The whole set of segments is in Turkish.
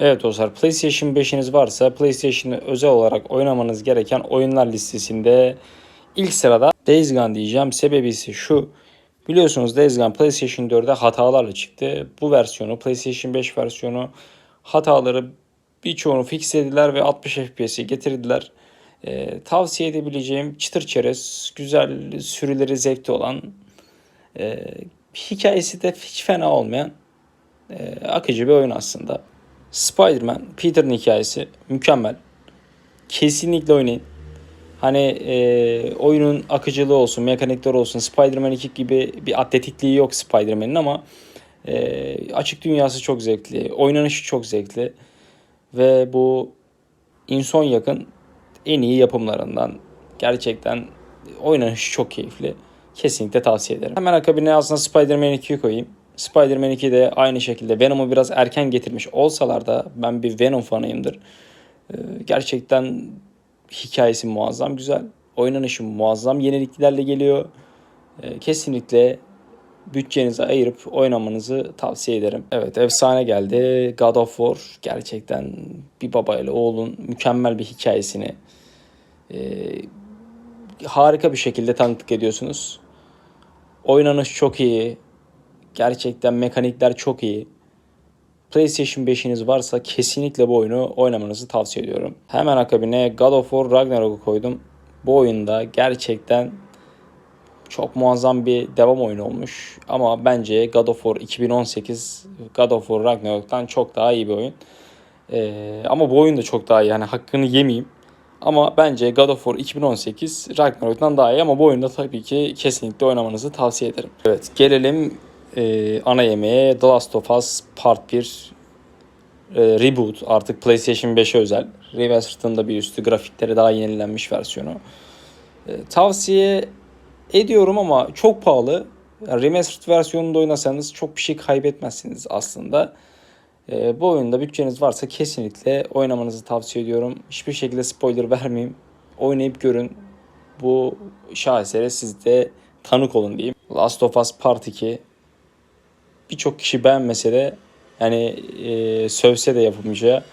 Evet dostlar PlayStation 5'iniz varsa PlayStation'ı özel olarak oynamanız gereken oyunlar listesinde ilk sırada Days Gone diyeceğim. Sebebi ise şu. Biliyorsunuz Days Gone PlayStation 4'e hatalarla çıktı. Bu versiyonu PlayStation 5 versiyonu hataları birçoğunu fixlediler ve 60 FPS'i getirdiler. Ee, tavsiye edebileceğim çıtır çerez, güzel sürüleri zevkli olan, e, hikayesi de hiç fena olmayan e, akıcı bir oyun aslında. Spider-Man, Peter'ın hikayesi mükemmel. Kesinlikle oynayın. Hani e, oyunun akıcılığı olsun, mekanikler olsun. Spider-Man 2 gibi bir atletikliği yok Spider-Man'in ama e, açık dünyası çok zevkli. Oynanışı çok zevkli. Ve bu inson yakın en iyi yapımlarından. Gerçekten oynanışı çok keyifli. Kesinlikle tavsiye ederim. Hemen akabine aslında Spider-Man 2'yi koyayım. Spider-Man 2 de aynı şekilde Venom'u biraz erken getirmiş olsalar da ben bir Venom fanıyımdır. Ee, gerçekten hikayesi muazzam güzel. Oynanışı muazzam yeniliklerle geliyor. Ee, kesinlikle bütçenizi ayırıp oynamanızı tavsiye ederim. Evet efsane geldi. God of War gerçekten bir babayla oğlun mükemmel bir hikayesini e, harika bir şekilde tanıklık ediyorsunuz. Oynanış çok iyi. Gerçekten mekanikler çok iyi. PlayStation 5'iniz varsa kesinlikle bu oyunu oynamanızı tavsiye ediyorum. Hemen akabine God of War Ragnarok'u koydum. Bu oyunda gerçekten çok muazzam bir devam oyunu olmuş. Ama bence God of War 2018 God of War Ragnarok'tan çok daha iyi bir oyun. Ee, ama bu oyun da çok daha iyi. Yani hakkını yemeyeyim. Ama bence God of War 2018 Ragnarok'tan daha iyi ama bu oyunda tabii ki kesinlikle oynamanızı tavsiye ederim. Evet gelelim e, ana yemeğe The Last of Us Part 1 e, Reboot artık PlayStation 5'e özel. Remastered'ın da bir üstü grafikleri daha yenilenmiş versiyonu. E, tavsiye ediyorum ama çok pahalı. Yani remastered versiyonunda oynasanız çok bir şey kaybetmezsiniz aslında. Ee, bu oyunda bütçeniz varsa kesinlikle oynamanızı tavsiye ediyorum. Hiçbir şekilde spoiler vermeyeyim. Oynayıp görün. Bu şahesere siz de tanık olun diyeyim. Last of Us Part 2 birçok kişi beğenmese de yani e, sövse de yapımcıya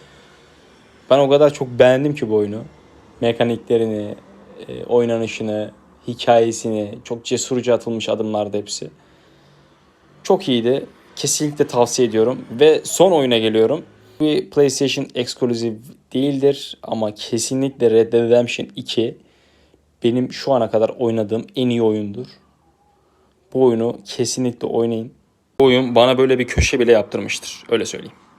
ben o kadar çok beğendim ki bu oyunu. Mekaniklerini, e, oynanışını, hikayesini, çok cesurca atılmış adımlardı hepsi. Çok iyiydi. Kesinlikle tavsiye ediyorum. Ve son oyuna geliyorum. Bir PlayStation Exclusive değildir ama kesinlikle Red Dead Redemption 2 benim şu ana kadar oynadığım en iyi oyundur. Bu oyunu kesinlikle oynayın. Oyun bana böyle bir köşe bile yaptırmıştır. Öyle söyleyeyim.